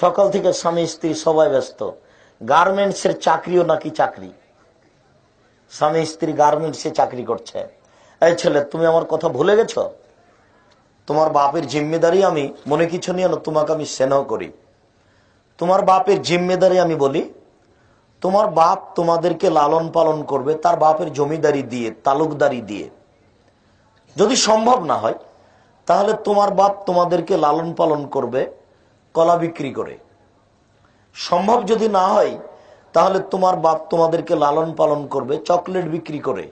সকাল থেকে স্বামী, স্ত্রী সবাই ব্যস্ত। গার্মেন্টসের চাকরিও নাকি চাকরি? স্বামী, স্ত্রী গার্মেন্টসে চাকরি করছে। এই ছেলে, তুমি আমার কথা ভুলে গেছো? তোমার বাপের জিম্মেদারি আমি মনে কিছু নিয়ে না, তোমাকে আমি স্নেহ করি। তোমার বাপের জিম্মেদারি আমি বলি, তোমার বাপ তোমাদেরকে লালন পালন করবে, তার বাপের জমিদারি দিয়ে, তালুকদারি দিয়ে। যদি সম্ভব না হয়, তাহলে তোমার বাপ তোমাদেরকে লালন পালন করবে কলা বিক্রি করে। সম্ভব যদি না হয়, তাহলে তোমার বাপ তোমাদেরকে লালন পালন করবে, চকলেট বিক্রি করে।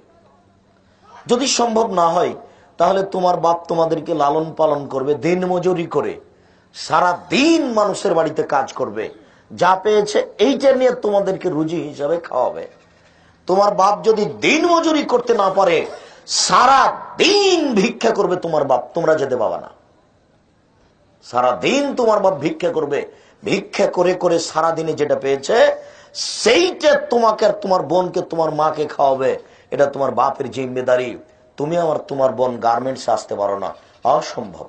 যদি সম্ভব না হয়, তাহলে তোমার বাপ তোমাদেরকে লালন পালন করবে, দিন মজুরি করে। সারা দিন মানুষের বাড়িতে কাজ করবে। যা পেয়েছে, এইটা নিয়ে তোমাদেরকে রুজি হিসাবে খাওয়াবে। তোমার বাপ যদি দিন মজুরি করতে না পারে, সারা দিন ভিক্ষা করবে তোমার বাপ। তোমরা যেতে পাবা না। সারা দিন তোমার বাপ ভিক্ষা করবে। ভিক্ষা করে করে সারা দিনে যেটা পেয়েছে, সেইটা তোমাকে আর তোমার বোনকে, তোমার মাকে খাওয়াবে। এটা তোমার বাপের জিম্মেদারি। তুমি আমার তোমার বোন গার্মেন্টস আসতে পারো না। অসম্ভব।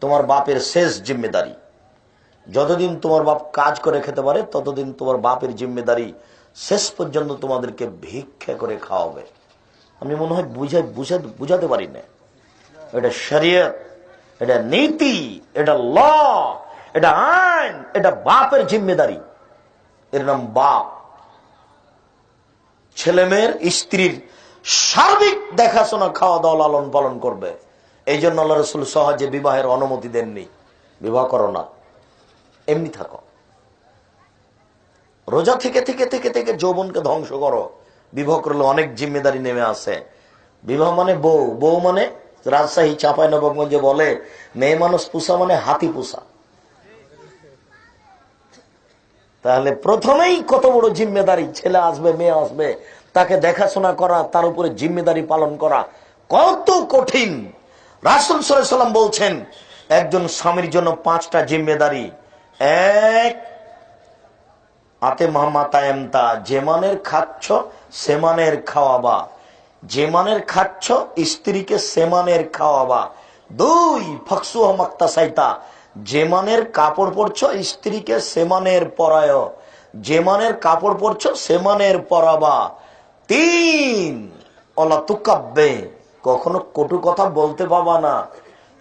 তোমার বাপের শেষ জিম্মেদারি। যতদিন তোমার বাপ কাজ করে খেতে পারে, ততদিন তোমার বাপের জিম্মেদারি শেষ পর্যন্ত তোমাদেরকে ভিক্ষা করে খাওয়াবে। আমি মনে হয় বুঝে বুঝে বুঝাতে পারি না। এটা শরীয়ত এটা নীতি, এটা ল এটা আইন, এটা বাপের জিম্মেদারি। এর নাম বাপ। ছেলে মেয়ের স্ত্রীর সার্বিক দেখাশোনা খাওয়া দাওয়া লালন পালন করবে। এই জন্য আল্লাহ রসুল সহজে বিবাহের অনুমতি দেননি। বিবাহ করো না। এমনি থাকো। রোজা থেকে থেকে থেকে থেকে যৌবনকে ধ্বংস করো। বিবাহ করলে অনেক জিম্মেদারি নেমে আসে। বিবাহ মানে বউ। বউ মানে রাজশাহী চাপাই নবাবগঞ্জে বলে, মেয়ে মানুষ পুষা মানে হাতি পুষা। তাহলে প্রথমেই কত বড় জিম্মেদারি, ছেলে আসবে, মেয়ে আসবে, তাকে দেখাশোনা করা, তার উপরে জিম্মেদারি পালন করা, কত কঠিন। রাসুল সাল্লাম বলছেন, একজন স্বামীর জন্য পাঁচটা জিম্মেদারি। এক, আতে মামাতায়মতা এমতা যেমানের খাচ্ছ সেমানের খাওয়াবা। যে মানের খাচ্ছ, স্ত্রীকে সেমানের খাওয়াবা। দুই ফকসু হমাক্তা সাইতা। যে মানের কাপড় পরছো, স্ত্রীকে সেমানের পরায়। যে মানের কাপড় পরছো সেমানের পরাবা। তিন অলা তুকাব্বে। কখনো কটু কথা বলতে পাবা না।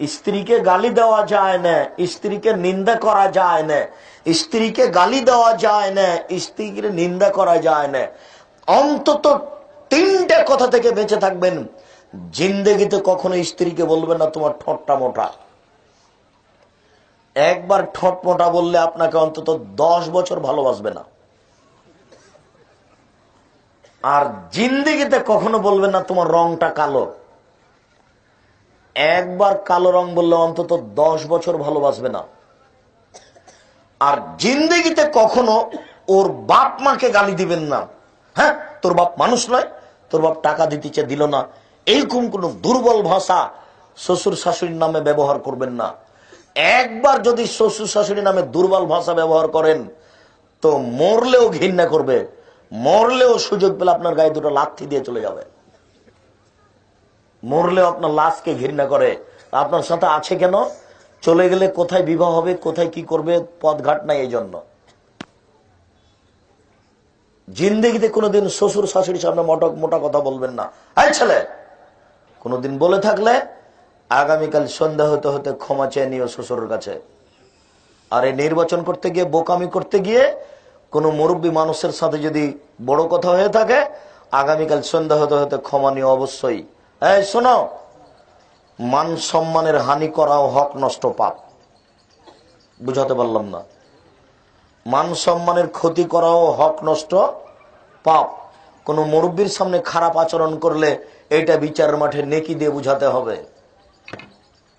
স্ত্রীকে গালি দেওয়া যায় না, স্ত্রীকে নিন্দা করা যায় না। স্ত্রীকে গালি দেওয়া যায় না, স্ত্রীকে নিন্দা করা যায় না। অন্তত তিনটে কথা থেকে বেঁচে থাকবেন। জিন্দেগিতে কখনো স্ত্রীকে বলবেন না, তোমার ঠোঁটটা মোটা। একবার ঠোঁট মোটা বললে আপনাকে অন্তত দশ বছর ভালোবাসবে না। আর জিন্দিগিতে কখনো বলবেন না, তোমার রংটা কালো। একবার কালো রং বললে অন্তত দশ বছর ভালোবাসবে না। আর জিন্দিগিতে কখনো ওর বাপ মাকে গালি দিবেন না। হ্যাঁ তোর বাপ মানুষ নয় তোর বাপ টাকা দিতেছে দিল না। এইরকম কোন দুর্বল ভাষা শ্বশুর শাশুড়ির নামে ব্যবহার করবেন না। একবার যদি শ্বশুর শাশুড়ি নামে দুর্বল ভাষা ব্যবহার করেন, তো মরলেও ঘৃণা করবে, মরলেও সুযোগ পেলে আপনার গায়ে দুটো লাথি দিয়ে চলে যাবে। মরলেও আপনার লাশকে ঘৃণা করে। আপনার সাথে আছে কেন? চলে গেলে কোথায় বিবাহ হবে, কোথায় কি করবে, পথঘাট নাই এই জন্য জিন্দগিতে কোনোদিন শ্বশুর শাশুড়ির সামনে মোটা মোটা কথা বলবেন না। হ্যাঁ ছেলে, কোনোদিন বলে থাকলে আগামীকাল সন্ধ্যা হতে হতে ক্ষমা চেয়ে নিও শ্বশুরের কাছে। আর এই নির্বাচন করতে গিয়ে, বোকামি করতে গিয়ে কোনো মুরব্বী মানুষের সাথে যদি বড় কথা হয়ে থাকে, আগামীকাল সন্ধ্যা হতে হতে ক্ষমা নিও অবশ্যই। এই শোনো, মান সম্মানের হানি করাও হক নষ্ট পাপ। বুঝাতে পারলাম না। মান সম্মানের ক্ষতি করাও হক নষ্ট, পাপ। কোন মুরব্বীর সামনে খারাপ আচরণ করলে এইটা বিচারের মাঠে নেকি দিয়ে বুঝাতে হবে।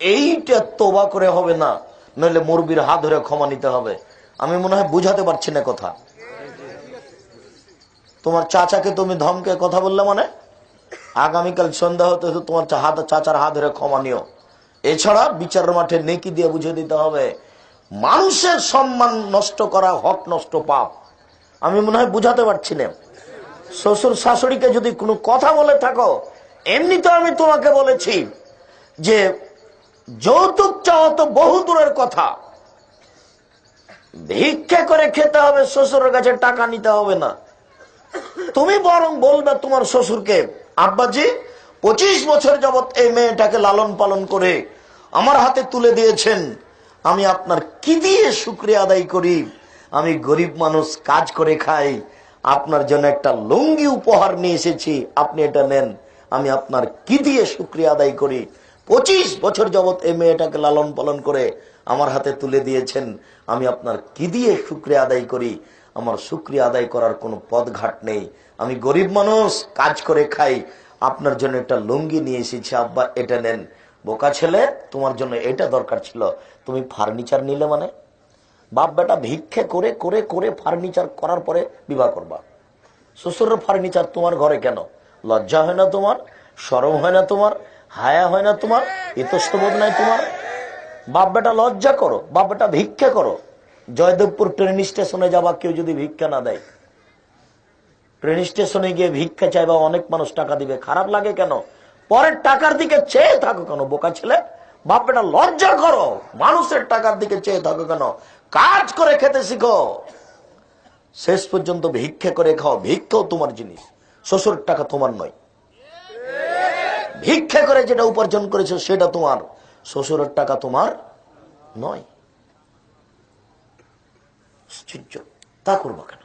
এইটা তোবা করে হবে না, নইলে মুরব্বীর হাত ধরে ক্ষমা নিতে হবে। আমি মনে হয় বুঝাতে পারছি না কথা। তোমার চাচাকে তুমি ধমকে কথা বললে মানে? আগামীকাল সন্ধ্যা হতে তোমার হাত চাচার হাত ধরে ক্ষমা নিও। এছাড়া বিচারের মাঠে নেকি দিয়ে বুঝে দিতে হবে। মানুষের সম্মান নষ্ট করা, হক নষ্ট পাপ। আমি মনে হয় বুঝাতে পারছি না। শ্বশুর শাশুড়িকে যদি কোনো কথা বলে থাকো, এমনি তো আমি তোমাকে বলেছি যে, যৌতুক চাওয়া তো বহু দূরের কথা। ভিক্ষা করে খেতে হবে, শ্বশুরের কাছে টাকা নিতে হবে না। তুমি বরং বলবে তোমার শ্বশুরকে, আব্বাজি, পঁচিশ বছর যাবৎ এই মেয়েটাকে লালন পালন করে আমার হাতে তুলে দিয়েছেন। আমি আপনার কি দিয়ে শুক্রিয়া আদায় করি? আমি গরিব মানুষ, কাজ করে খাই। আপনার জন্য একটা লুঙ্গি উপহার নিয়ে এসেছি। আপনি এটা নেন। আমি আপনার কি দিয়ে শুক্রিয়া আদায় করি? পঁচিশ বছর যাবৎ এই মেয়েটাকে লালন পালন করে আমার হাতে তুলে দিয়েছেন। আমি আপনার কি দিয়ে শুক্রিয়া আদায় করি? আমার শুক্রিয়া আদায় করার কোনো পথ ঘাট নেই। আমি গরিব মানুষ, কাজ করে খাই। আপনার জন্য একটা লুঙ্গি নিয়ে এসেছি। আব্বা, এটা নেন। বোকা ছেলে, তোমার জন্য এটা দরকার ছিল। তুমি ফার্নিচার নিলে মানে? বাপ বেটা ভিক্ষে করে করে করে ফার্নিচার করার পরে বিবাহ করবা। শ্বশুরের ফার্নিচার তোমার ঘরে কেন? লজ্জা হয় না তোমার? সরম হয় না তোমার? হায়া হয় না তোমার? ইতস্তবোধ নাই তোমার? বাপ বেটা লজ্জা করো, বাপ বেটা ভিক্ষা করো। জয়দেবপুর ট্রেন স্টেশনে যাবা, কেউ যদি ভিক্ষা না দেয়। ট্রেন স্টেশনে গিয়ে ভিক্ষা চাইবা, অনেক মানুষ টাকা দিবে। খারাপ লাগে কেন? পরের টাকার দিকে চেয়ে থাকো কেন, বোকা ছেলে? বাপ বেটা লজ্জা করো। মানুষের টাকার দিকে চেয়ে থাকো কেন? কাজ করে খেতে শিখো। শেষ পর্যন্ত ভিক্ষে করে খাও। ভিক্ষাও তোমার জিনিস। শ্বশুরের টাকা তোমার নয়। ভিক্ষে করে যেটা উপার্জন করেছ সেটা তোমার। শ্বশুরের টাকা তোমার নয়। তা করব কেন?